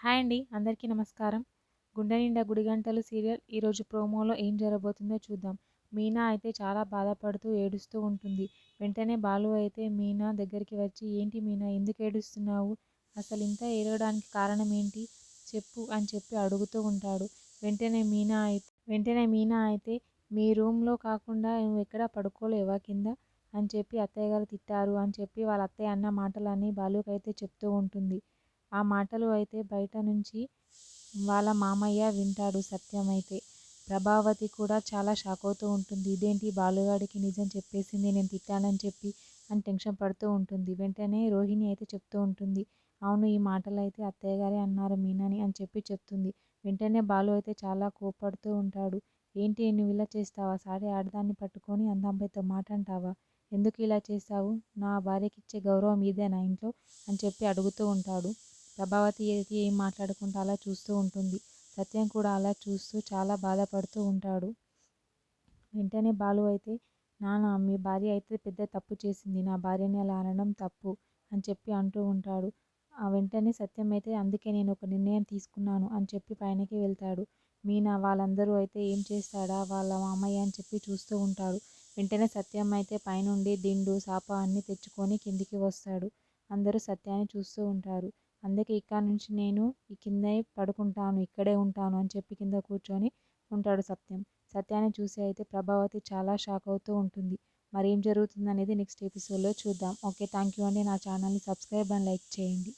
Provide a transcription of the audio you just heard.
Hi అండి అందరికీ నమస్కారం. గుండె నిండా గుడిగంటలు సీరియల్ ఈరోజు ప్రోమోలో ఏం జరగబోతుందో చూద్దాం. మీనా అయితే చాలా బాధపడుతూ ఏడుస్తూ ఉంటుంది. వెంటనే బాలు అయితే మీనా దగ్గరికి వచ్చి ఏంటి మీనా ఎందుకు ఏడుస్తున్నావు? అసలు ఇంత ఏడవడానికి కారణం ఏంటి? చెప్పు అని చెప్పి అడుగుతూ ఉంటాడు. వెంటనే మీనా అయితే వెంటనే మీనా అయితే మీ రూమ్లో కాకుండా నువ్వు ఎక్కడ పడుకోలేవా కింద అని చెప్పి అత్తయ్య గారు తిట్టారు. అని చెప్పి వాళ్ళ అత్తయ్య అన్న మాటలన్నీ బాలుకైతే చెప్తూ ఉంటుంది. ఆ మాటలు అయితే బయట నుంచి వాళ్ళ మామయ్య వింటాడు సత్యం అయితే. ప్రభావతి కూడా చాలా షాక్ అవుతూ ఉంటుంది. ఇదేంటి బాలుగాడికి నిజం చెప్పేసింది నేను తిట్టానని చెప్పి అని టెన్షన్ పడుతూ ఉంటుంది. వెంటనే రోహిణి అయితే చెప్తూ ఉంటుంది. అవును ఈ మాటలు అయితే అత్తయ్య గారే అన్నారు మీనాని అని చెప్పి చెప్తుంది. వెంటనే బాలు అయితే చాలా కోపడుతూ ఉంటాడు. ఏంటి నువ్వు ఇలా చేస్తావా? సాటి ఆడదాన్ని పట్టుకొని అందాంపైతో మాట అంటావా ఎందుకు ఇలా చేస్తావు? నా భార్యకి ఇచ్చే గౌరవం ఇదేనా ఇంట్లో? అని చెప్పి అడుగుతూ ఉంటాడు. ప్రభావతి అయితే ఏం మాట్లాడకుండా అలా చూస్తూ ఉంటుంది. సత్యం కూడా అలా చూస్తూ చాలా బాధపడుతూ ఉంటాడు. వెంటనే బాలు అయితే నాన్న మీ భార్య అయితే పెద్ద తప్పు చేసింది. నా భార్యని అలా అనడం తప్పు అని చెప్పి అంటూ ఉంటాడు. ఆ వెంటనే సత్యం అయితే అందుకే నేను ఒక నిర్ణయం తీసుకున్నాను అని చెప్పి పైనకి వెళ్తాడు. మీనా వాళ్ళందరూ అయితే ఏం చేస్తాడా? వాళ్ళ మామయ్య అని చెప్పి చూస్తూ ఉంటాడు. వెంటనే సత్యం అయితే పైనుండి దిండు సాప అన్నీ తెచ్చుకొని కిందికి వస్తాడు. అందరూ సత్యాన్ని చూస్తూ ఉంటారు. అందుకే ఇక్కడ నుంచి నేను ఈ కిందే పడుకుంటాను ఇక్కడే ఉంటాను అని చెప్పి కింద కూర్చొని ఉంటాడు సత్యం. సత్యాన్ని చూసి అయితే ప్రభావతి చాలా షాక్ అవుతూ ఉంటుంది. మరి ఏం జరుగుతుంది అనేది నెక్స్ట్ ఎపిసోడ్లో చూద్దాం. ఓకే థ్యాంక్ యూ అండి. నా ఛానల్ని సబ్స్క్రైబ్ అండ్ లైక్ చేయండి.